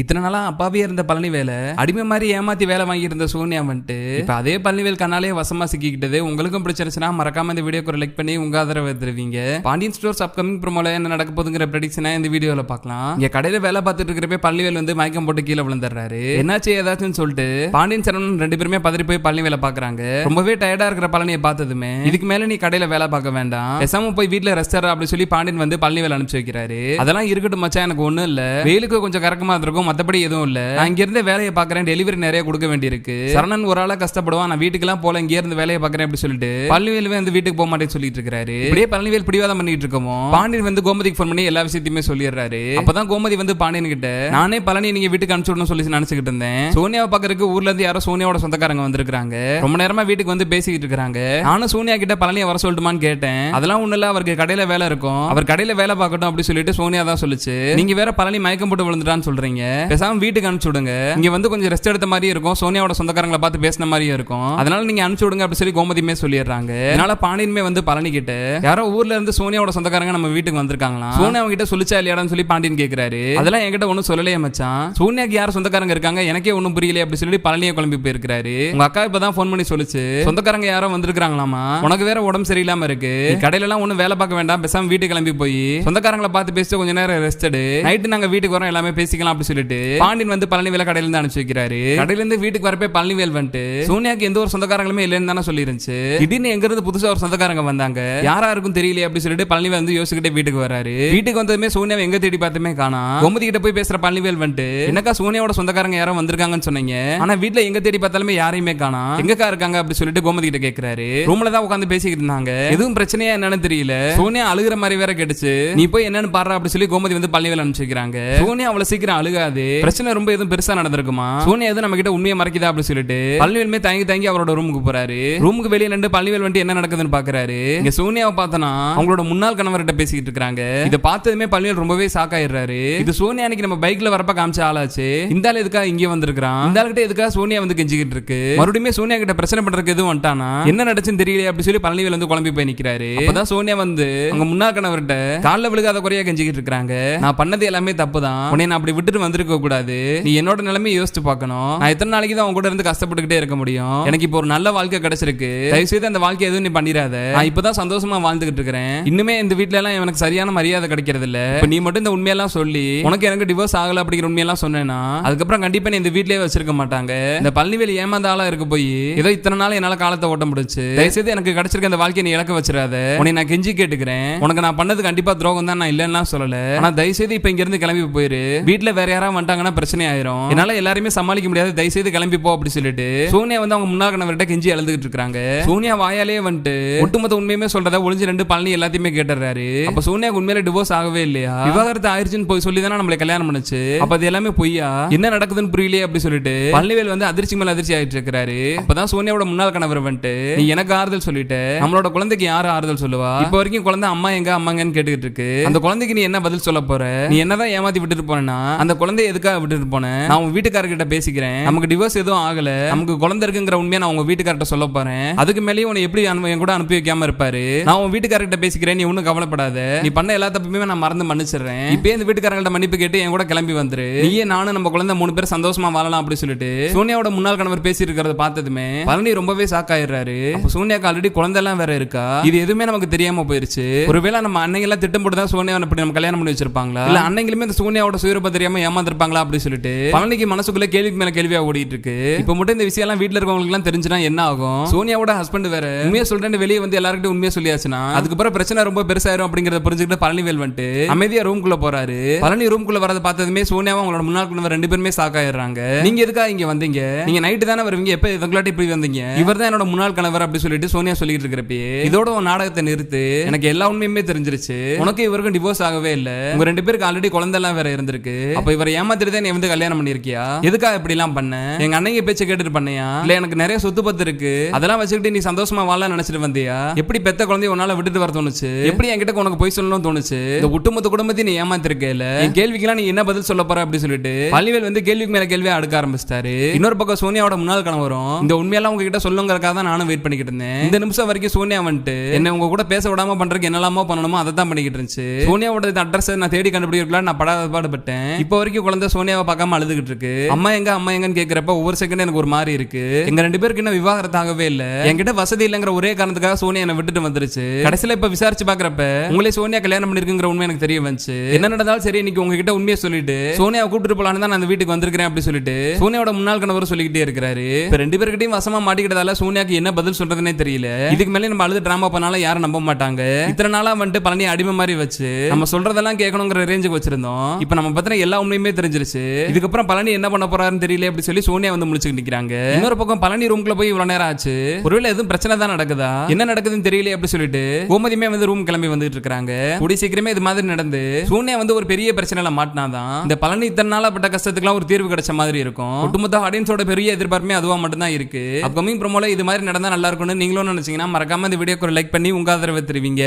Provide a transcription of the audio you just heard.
இத்தனை நாளா அப்பாவே இருந்த பழனிவேலை அடிமை மாதிரி ஏமாத்தி வேலை வாங்கியிருந்த சோனியா வந்துட்டு அதே பழனிவேல் கண்ணாலே வசமா சிக்கிக்கிட்டது. உங்களுக்கும் பிடிச்சிருச்சுன்னா மறக்காம இந்த வீடியோக்கு லைக் பண்ணி உங்க ஆதரவு தருவீங்க. பாண்டியன் ஸ்டோர்ஸ் அப்கமிங் ப்ரோமோல என்ன நடக்க போதுங்கிற ப்ரெடிக்ஷனை இந்த வீடியோல பார்க்கலாம். இங்க கடையில வேலை பார்த்துட்டு இருக்கிறப்ப பழனிவேல் வந்து மயக்கம் போட்டு கீழே விழுந்துடுறாரு. என்னாச்சு ஏதாச்சும் சொல்லிட்டு பாண்டியன் சரவணன் ரெண்டு பேருமே பதறி போய் பழனி வேலை பாக்குறாங்க ரொம்பவே டயர்டா இருக்கிற பழனியை பார்த்ததுமே இதுக்கு மேல நீ கடையில வேலை பார்க்க வேண்டாம். பேசாம போய் வீட்டுல ரெஸ்ட் அப்படின்னு சொல்லி பாண்டியன் வந்து பழனி வேலை அனுப்பிச்சு வைக்கிறாரு. அதெல்லாம் இருக்கட்டும் மச்சா எனக்கு ஒண்ணும் இல்ல. வெயிலுக்கு கொஞ்சம் கறக்கமா இருக்கும் மத்தபடி எதுவும் இல்ல. நான் இங்க இருந்து வேலையை பாக்குறேன் டெலிவரி நிறைய கொடுக்க வேண்டியிருக்கு. சரணன் ஒரு ஆளா கஷ்டப்படுவான். நான் வீட்டுக்கெல்லாம் போல இங்க இருந்து வேலையை பாக்குறேன் அப்படி சொல்லிட்டு பழனிவேல் வந்து வீட்டுக்கு போக மாட்டேன்னு சொல்லிட்டு இருக்காரு. இப்படியே பழனிவேல் பிடிவாதம் பண்ணிட்டு இருக்கோமோ? பாண்டியன் வந்து கோமதிக்கு ஃபோன் பண்ணி எல்லா விஷயத்தையுமே சொல்லிடுறாரு. அப்பதான் கோமதி வந்து பாண்டியன் கிட்ட நானே பழனி நீங்க வீட்டுக்கு அனுப்பிச்சு சொல்லி நினைச்சுக்கிட்டு இருந்தேன். சோனியாவை பாக்குறதுக்கு ஊர்ல இருந்து யாரோ சோனியாவோட சொந்தக்காரங்க வந்திருக்காங்க ரொம்ப நேரமா வீட்டுக்கு வந்து பேசிக்கிட்டு இருக்காங்க. நானும் சோனியா கிட்ட பழனியை வர சொல்லட்டுமான்னு கேட்டேன். அதெல்லாம் ஒண்ணு இல்ல அவருக்கு கடையில வேலை இருக்கும். அவர் கடையில வேலை பார்க்கட்டும் அப்படி சொல்லிட்டு சோனியா தான் சொல்லுச்சு. நீங்க வேற பழனி மயக்கம் போட்டு விழுந்துட்டான்னு சொல்றீங்க. பேசாம வீட்டுக்கு அனுப்பிச்சு விடுங்க. இங்க வந்து கொஞ்சம் ரெஸ்ட் எடுத்த மாதிரி இருக்கும். சோனியாவோட சொந்தக்காரங்களை பார்த்து பேசின மாதிரியும் இருக்கும். அதனால நீங்க அனுப்பிச்சு விடுங்க அப்படி சொல்லி கோமதியுமே சொல்லிடுறாங்க. அதனால பாண்டியனுமே வந்து பழனி கிட்ட யாரோ ஊர்ல இருந்து சோனியாவோட சொந்தக்காரங்க நம்ம வீட்டுக்கு வந்திருக்காங்களாம் சோனியா கிட்ட சொல்லிச்சா இல்லையாடான்னு சொல்லி பாண்டியன் கேக்குறாரு. அதெல்லாம் என்கிட்ட ஒன்னும் சொல்லலையே மச்சான். சோனியாக்கு யார் சொந்தக்காரங்க இருக்காங்க எனக்கே ஒன்னும் புரியல அப்படி சொல்லி பழனியை குழம்பி போயிருக்காரு உங்க அக்கா இப்பதான் ஃபோன் பண்ணி சொல்லுச்சு. சொந்தக்காரங்க யாரோ வந்திருக்காங்களாமா உனக்கு வேற உடம்பு சரியில்லாம இருக்கு. கடையில எல்லாம் ஒண்ணும் வேலை பார்க்க வேண்டாம். பேசாம வீட்டுக்கு கிளம்பி போய் சொந்தக்காரங்களை பார்த்து பேசிட்டு கொஞ்ச நேரம் ரெஸ்ட் எடு. நைட்டு நாங்க வீட்டுக்கு வரோம் எல்லாமே பேசிக்கலாம் அப்படி சொல்லிட்டு பாண்டியன் வந்து பழனிவேல கடையில இருந்து அனுப்பிச்சு வைக்கிறாரு. கடையில இருந்து வீட்டுக்கு வரப்பே பழனிவேல் வந்துட்டு சோனியாக்கு எந்த ஒரு சொந்தக்காரங்களுமே இல்லைன்னு தானே சொல்லிருந்துச்சு திடீர்னு எங்க இருந்து புதுசா ஒரு சொந்தக்காரங்க வந்தாங்க. யாரா இருக்கும் தெரியலையே அப்படி சொல்லிட்டு பழனிவேல் வந்து யோசிச்சுக்கிட்டே வீட்டுக்கு வராரு. வீட்டுக்கு வந்ததுமே சோனியாவை எங்க தேடி பார்த்துமே காணா. கோமதி கிட்ட போய் பேசுற பழனிவேல் வந்துட்டு என்னக்கா சோனியாவோட சொந்தக்காரங்க யாரோ வந்திருக்காங்கன்னு சொன்னீங்க? ஆனா வீட்ல எங்க தேடி பார்த்தாலுமே யாரையுமே காணா. எங்கக்கா இருக்காங்க? அப்படி சொல்லிட்டு கோமதி கிட்ட கேக்குறாரு ரூம்ல தான் உட்காந்து பேசிக்கிட்டு இருந்தாங்க. எதுவும் பிரச்சனையா என்னன்னு தெரியல. சோனியா அழுகிற மாதிரி வேற கேட்டுச்சு நீ போய் என்னன்னு பாரு அப்படி சொல்லி கோமதி வந்து பழனிவேல் அனுப்பிச்சிருக்காங்க சோனியா அவ்வளவு சீக்கிரம் அழுகாது. பிரச்சனை ரொம்ப எதுவும் பெருசா நடந்திருக்குமா? சோனியா எதுவும் நம்ம கிட்ட உண்மையை மறைக்குதா அப்படி சொல்லிட்டு பழனிவேலுமே தங்கி தங்கி அவரோட ரூமுக்கு போறாரு. ரூமுக்கு வெளியே நின்று பழனிவேல் வந்துட்டு என்ன நடக்குதுன்னு பாக்குறாரு. இங்க சோனியாவை பார்த்தனா அவங்களோட முன்னாள் கணவர்கிட்ட பேசிக்கிட்டு இருக்காங்க இதை பார்த்ததுமே பழனிவேல் ரொம்பவே சாக்காயிடுறாரு இது சோனியா அன்னைக்கு நம்ம பைக்ல வரப்ப காமிச்ச ஆளாச்சு. இந்த ஆள் எதுக்கா இங்கே வந்திருக்கான் இந்த ஆள்கிட்ட எதுக்கா சோனியா வந்து கெஞ்சிக்கிட்டு இருக்கு? மறுபடியும் சோனியா கிட்ட பிரச்சனை பண்றதுக்கு எதுவும் வந்துட்டானா? என்ன நடச்சுன்னு தெரியல அப்படி சொல்லி பழனிவேல் வந்து குழம்பி போய் நிக்கிறாரு. அப்பதான் சோனியா வந்து அவங்க முன்னாள் கணவர்கிட்ட கால்ல விழுகாத குறையா கெஞ்சிக்கிட்டு இருக்காங்க நான் பண்ணது எல்லாமே தப்பு தான் உன்னை நான் அப்படி விட்டுட்டு இருக்க கூடாது. நீ என்னோட நிலைமையை யோசிச்சு பார்க்கணும். நான் எத்தனை நாளைக்கு தான் உன் கூட இருந்து கஷ்டப்பட்டுக்கிட்டே இருக்க முடியும்? எனக்கு இப்போ ஒரு நல்ல வாழ்க்கை கிடைச்சிருக்கு. தயவு செய்து அந்த வாழ்க்கை எதுவும் நீ பண்ணிடாத. நான் இப்பதான் சந்தோஷமா வாழ்ந்துகிட்டு இருக்கிறேன். இன்னுமே இந்த வீட்ல எல்லாம் எனக்கு சரியான மரியாதை கிடைக்கிறது இல்ல. நீ மட்டும் இந்த உண்மையெல்லாம் சொல்லி உனக்கு எனக்கு டிவோர்ஸ் ஆகல அப்படிங்கிற உண்மையெல்லாம் சொன்னேன்னா அதுக்கப்புறம் கண்டிப்பா நீ இந்த வீட்லயே வச்சிருக்க மாட்டாங்க. இந்த பழனிவேலி ஏமாந்த ஆளா இருக்க போய் ஏதோ இத்தனை நாள் என்னால காலத்தை ஓட்ட முடிச்சு. தயவுசெய்து எனக்கு கிடைச்சிருக்க அந்த வாழ்க்கையை நீ இழக்க வச்சிடாத. உன்னை நான் கெஞ்சி கேட்டுக்கிறேன். உனக்கு நான் பண்ணது கண்டிப்பா துரோகம் தான் நான் இல்லைன்னா சொல்லல. ஆனா தயவுசெய்து இப்ப இங்க இருந்து கிளம்பி போயிரு. வீட்டுல வேற யாராவது வந்துட்டாங்கன்னா பிரச்சனை ஆயிரும் என்னால எல்லாருமே சமாளிக்க முடியாது. தயவுசெய்து கிளம்பி போ அப்படி சொல்லிட்டு. சோனியா வந்து அவங்க முன்னாள் கணவர்கிட்ட கெஞ்சி எழுதுகிட்டு இருக்காங்க. சோனியா வாயாலே வந்துட்டு ஒட்டுமொத்த உண்மையுமே சொல்றத ஒளிஞ்சு ரெண்டு பழனி எல்லாத்தையுமே கேட்டுறாரு. அப்ப சோனியாக்கு உண்மையில டிவோர்ஸ் ஆகவே இல்லையா? விவாகரத்து ஆயிருச்சுன்னு போய் சொல்லி தானே நம்மளை கல்யாணம் பண்ணுச்சு? அப்ப அது எல்லாமே பொய்யா? என்ன நடக்குதுன்னு புரியலையே அப்படி சொல்லிட்டு. பழனிவேல் வந்து அதிர்ச்சி மேல அதிர்ச்சி ஆயிட்டு இருக்காரு அப்பதான் சோனியாவோட முன்னாள் கணவர் வந்துட்டு நீ எனக்கு ஆறுதல் சொல்லிட்டு. நம்மளோட குழந்தைக்கு யாரு ஆறுதல் சொல்லுவா? இப்ப வரைக்கும் குழந்தை அம்மா எங்க அம்மாங்கன்னு கேட்டுக்கிட்டு இருக்கு. அந்த குழந்தைக்கு நீ என்ன பதில் சொல்ல போற? நீ என்னதான் ஏமாத்தி விட்டுட்டு போனா அந்த குழந்தைய எதுக்காக விட்டுட்டு போனேன்? நான் உங்க வீட்டுக்காரர்கிட்ட பேசிக்கிறேன். நமக்கு டிவோர்ஸ் எதுவும் ஆகல. நமக்கு குழந்தை இருக்குங்கிற உண்மையை நான் உங்க வீட்டுக்கார்ட்ட சொல்ல போறேன். அதுக்கு மேலேயும் உன்னை எப்படி என் கூட அனுப்பி வைக்காம இருப்பாரு? நான் உன் வீட்டுக்காரர்கிட்ட பேசிக்கிறேன் நீ ஒன்னும் கவலைப்படாத. நீ பண்ண எல்லா தப்புமே நான் மறந்து மன்னிச்சிடுறேன். இப்பயே இந்த வீட்டுக்காரங்கள்ட்ட மன்னிப்பு கேட்டு என் கூட கிளம்பி வந்துரு. நீயே நானும் நம்ம குழந்தை மூணு பேர் சந்தோஷமா வாழலாம் அப்படி சொல்லிட்டு சோனியாவோட முன்னாள் கணவர் பேசி இருக்கிறத பார்த்ததுமே பழனி ரொம்பவே ஷாக் ஆயிடுறாரு. சோனியாக்கு ஆல்ரெடி குழந்தை எல்லாம் வேற இருக்கா? இது எதுவுமே நமக்கு தெரியாம போயிருச்சு. ஒருவேளை நம்ம அன்னைங்க எல்லாம் திட்டம் போட்டு தான் சோனியா அப்படி நம்ம கல்யாணம் பண்ணி வச்சிருப்பாங்களா? இல்ல அன்னைங்களுமே இந்த சோனியாவோட சுயரூபம் தெரியாம வந்திருப்பாங்களா அப்படின்னு சொல்லிட்டு பழனிக்கு மனசுக்குள்ள கேள்விக்கு மேல கேள்வியா ஓடிட்டு இருக்கு. இப்ப மட்டும் இந்த விஷயம் எல்லாம் வீட்டுல இருக்கவங்களுக்கு எல்லாம் தெரிஞ்சுனா என்ன ஆகும்? சோனியாவோட ஹஸ்பண்ட் வேற. உண்மையா சொல்றேன்னு வெளியே வந்து எல்லாருக்கிட்ட உண்மையா சொல்லியாச்சுன்னா அதுக்கப்புறம் பிரச்சனை ரொம்ப பெருசாயிரும் அப்படிங்கறத புரிஞ்சுக்கிட்டு பழனிவேல் வந்துட்டு அமைதியா ரூம்குள்ள போறாரு. பழனி ரூம்குள்ள வரத பார்த்ததுமே சோனியாவும் அவங்களோட முன்னாள் குழந்தை ரெண்டு பேருமே சாக்காயிடுறாங்க நீங்க எதுக்காக இங்க வந்தீங்க? நீங்க நைட்டு தானே வருவீங்க? எப்ப இவங்களாட்டி இப்படி வந்தீங்க? இவர் தான் என்னோட முன்னாள் கணவர் அப்படி சொல்லிட்டு சோனியா சொல்லிட்டு இருக்கிறப்பயே இதோட உன் நாடகத்தை நிறுத்து. எனக்கு எல்லா உண்மையுமே தெரிஞ்சிருச்சு. உனக்கு இவருக்கும் டிவோர்ஸ் ஆகவே இல்ல. உங்க ரெண்டு பேருக்கு ஆல்ரெடி குழந்தை எல்லாம் வேற இருந்திருக்கு. அப்ப இவர் ஏமாத்திட்டு நீ வந்து கல்யாணம் பண்ணிருக்கியா எதுக்காக இப்படி எல்லாம் பண்ண? எங்க அண்ணங்க பேச்ச கேட்டுட்டு பண்ணியா? இல்ல எனக்கு நிறைய சொத்து பத்து இருக்கு. அதெல்லாம் வச்சுக்கிட்டு நீ சந்தோஷமா வாழ நினைச்சிட்டு வந்தியா? எப்படி பெத்த குழந்தைய உன்னால விட்டுட்டு வர தோணுச்சு? எப்படி என்கிட்ட உனக்கு போய் சொல்லணும்னு தோணுச்சு? இந்த ஒட்டுமொத்த குடும்பத்தையும் நீ ஏமாத்திருக்கல? என் கேள்விக்கெல்லாம் நீ என்ன பதில் சொல்ல போற அப்படி சொல்லிட்டு பள்ளிவேல் வந்து கேள்விக்கு மேல கேள்வியா அடுக்க ஆரம்பிச்சிட்டாரு. இன்னொரு பக்கம் சோனியாவோட முன்னாள் கணவரும் இந்த உண்மையெல்லாம் உங்ககிட்ட சொல்லுங்கிறதுக்காக தான் நானும் வெயிட் பண்ணிக்கிட்டு இருந்தேன். இந்த நிமிஷம் வரைக்கும் சோனியா வந்துட்டு என்ன உங்க கூட பேச விடாம பண்றதுக்கு என்னெல்லாமோ பண்ணணுமோ அதை தான் பண்ணிக்கிட்டு இருந்துச்சு. சோனியாவோட அட்ரஸ் நான் தேடி கண்டுபிடிக்கலாம் நான் படாத பாடுபட்டேன் இப்போ வரைக்கும் குழந்தை சோனியாவை பார்க்காம அழுதுகிட்டு இருக்கு அம்மா எங்க அம்மா எங்கன்னு கேக்குறப்ப ஒவ்வொரு செகண்ட் எனக்கு ஒரு மாதிரி இருக்கு. எங்க ரெண்டு பேருக்கு இன்னும் விவாகரத்து ஆகவே இல்ல. என்கிட்ட வசதி இல்லைங்கிற ஒரே காரணத்துக்காக சோனியா என்ன விட்டுட்டு வந்துருச்சு. கடைசியில இப்ப விசாரிச்சு பாக்குறப்ப உங்களே சோனியா கல்யாணம் பண்ணிருக்குங்கிற உண்மை எனக்கு தெரிய வந்துச்சு. என்ன நடந்தாலும் சரி இன்னைக்கு உங்ககிட்ட உண்மையை சொல்லிட்டு சோனியாவை கூப்பிட்டு போலான்னு தான் நான் அந்த வீட்டுக்கு வந்திருக்கிறேன் அப்படி சொல்லிட்டு சோனியாவோட முன்னாள் கணவர் சொல்லிக்கிட்டே இருக்கிறாரு. இப்ப ரெண்டு பேருக்கிட்டையும் வசமா மாட்டிக்கிட்டதால சோனியாக்கு என்ன பதில் சொல்றதுனே தெரியல. இதுக்கு மேலே நம்ம அழுது டிராமா பண்ணாலும் யாரும் நம்ப மாட்டாங்க. இத்தனை நாளா வந்துட்டு பழனி அடிமை மாதிரி வச்சு நம்ம சொல்றதெல்லாம் கேட்கணுங்கிற ரேஞ்சுக்கு வச்சிருந்தோம். இப்ப நம்ம பத்தின எல்லா உண்மையுமே தெரிஞ்சிருச்சு. இதுக்கப்புறம் பழனி என்ன பண்ண போறாருன்னு தெரியல அப்படி சொல்லி சோனியா வந்து முழிச்சுட்டு நிக்கிறாங்க. இன்னொரு பக்கம் பழனி ரூம்குள்ள போய் இவ்வளவு நேரம் ஆச்சு. ஒருவேளை எதுவும் பிரச்சனை தான் நடக்குதா? என்ன நடக்குதுன்னு தெரியல அப்படி சொல்லிட்டு. கோமதியுமே வந்து ரூம் கிளம்பி வந்துட்டு இருக்காங்க. கூடி சீக்கிரமே இது மாதிரி நடந்து சோனியா வந்து ஒரு பெரிய பிரச்சனைல மாட்டினாதான் இந்த பழனி இத்தனை நாளா பட்ட கஷ்டத்துக்குலாம் ஒரு தீர்வு கிடைச்ச மாதிரி இருக்கும். ஒட்டுமொத்த ஆடியன்ஸோட பெரிய எதிர்பார்ப்புமே அதுவா மட்டும் தான் இருக்கு அப்கமிங் ப்ரோமோல இது மாதிரி நடந்தா நல்லா இருக்கும்னு நீங்களும் நினைச்சீங்கன்னா மறக்காம இந்த வீடியோக்கு ஒரு லைக் பண்ணி உங்க ஆதரவை தெரிவிங்க.